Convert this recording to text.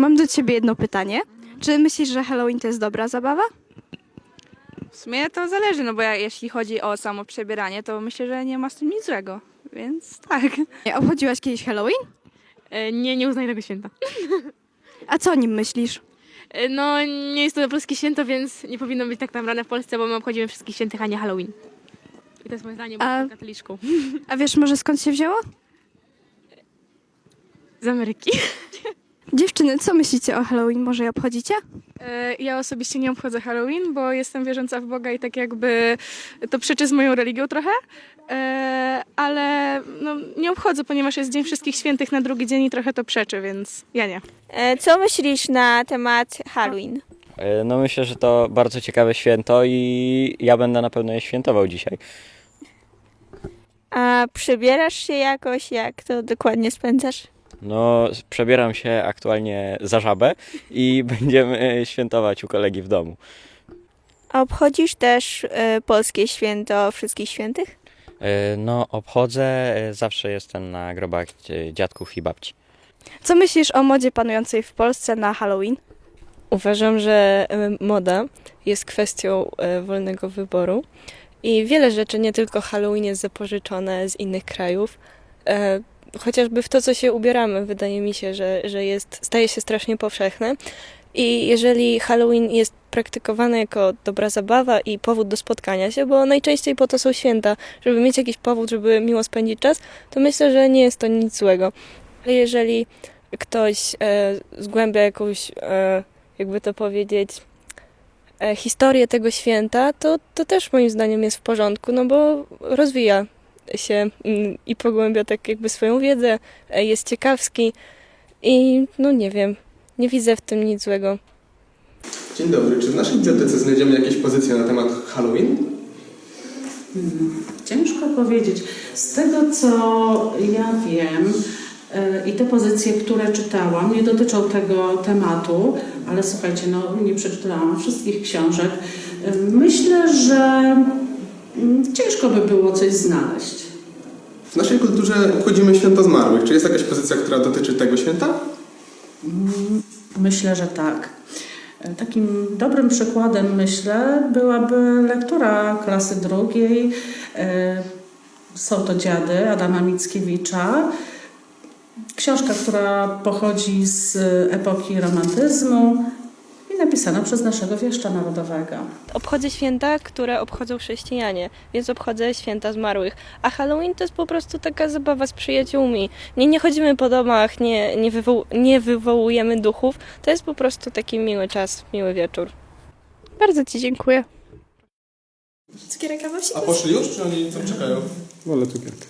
Mam do ciebie jedno pytanie. Czy myślisz, że Halloween to jest dobra zabawa? W sumie to zależy, no bo ja, jeśli chodzi o samo przebieranie, to myślę, że nie ma z tym nic złego. Więc tak. Nie, Obchodziłaś kiedyś Halloween? E, Nie, nie uznaję tego święta. A co o nim myślisz? E, No, nie jest to polskie święto, więc nie powinno być tak naprawdę w Polsce, bo my obchodzimy wszystkich świętych, a nie Halloween. I to jest moje zdanie, bo A- jestem katoliczką. A wiesz może skąd się wzięło? Z Ameryki. Dziewczyny, co myślicie o Halloween? Może je obchodzicie? E, Ja osobiście nie obchodzę Halloween, bo jestem wierząca w Boga i tak jakby to przeczy z moją religią trochę. E, Ale no, nie obchodzę, ponieważ jest Dzień Wszystkich Świętych na drugi dzień i trochę to przeczy, więc ja nie. E, Co myślisz na temat Halloween? No myślę, że to bardzo ciekawe święto i ja będę na pewno je świętował dzisiaj. A przebierasz się jakoś? Jak to dokładnie spędzasz? No, przebieram się aktualnie za żabę i będziemy świętować u kolegi w domu. A obchodzisz też e, polskie święto Wszystkich Świętych? E, No, obchodzę, e, zawsze jestem na grobach dziadków i babci. Co myślisz o modzie panującej w Polsce na Halloween? Uważam, że moda jest kwestią e, wolnego wyboru i wiele rzeczy, nie tylko Halloween, jest zapożyczone z innych krajów. E, Chociażby w to, co się ubieramy, wydaje mi się, że, że jest, staje się strasznie powszechne. I jeżeli Halloween jest praktykowany jako dobra zabawa i powód do spotkania się, bo najczęściej po to są święta, żeby mieć jakiś powód, żeby miło spędzić czas, to myślę, że nie jest to nic złego. Ale jeżeli ktoś e, zgłębia jakąś e, jakby to powiedzieć, e, historię tego święta, to, to też moim zdaniem jest w porządku, no bo rozwija się mm, i pogłębia tak jakby swoją wiedzę, e, jest ciekawski i no nie wiem, nie widzę w tym nic złego. Dzień dobry. Czy w naszej bibliotece znajdziemy jakieś pozycje na temat Halloween? Ciężko powiedzieć. Z tego, co ja wiem e, i te pozycje, które czytałam, nie dotyczą tego tematu, ale słuchajcie, no nie przeczytałam wszystkich książek. E, Myślę, że mm, ciężko by było coś znaleźć. W naszej kulturze obchodzimy święto zmarłych. Czy jest jakaś pozycja, która dotyczy tego święta? Myślę, że tak. E, Takim dobrym przykładem, myślę, byłaby lektura klasy drugiej. E, Są to dziady Adama Mickiewicza. Książka, która pochodzi z epoki romantyzmu i napisana przez naszego wieszcza narodowego. Obchodzę święta, które obchodzą chrześcijanie, więc obchodzę święta zmarłych. A Halloween to jest po prostu taka zabawa z przyjaciółmi. Nie, nie chodzimy po domach, nie, nie, wywoł, nie wywołujemy duchów. To jest po prostu taki miły czas, miły wieczór. Bardzo ci dziękuję. A poszli już, czy oni tam czekają? Wolę cukierki.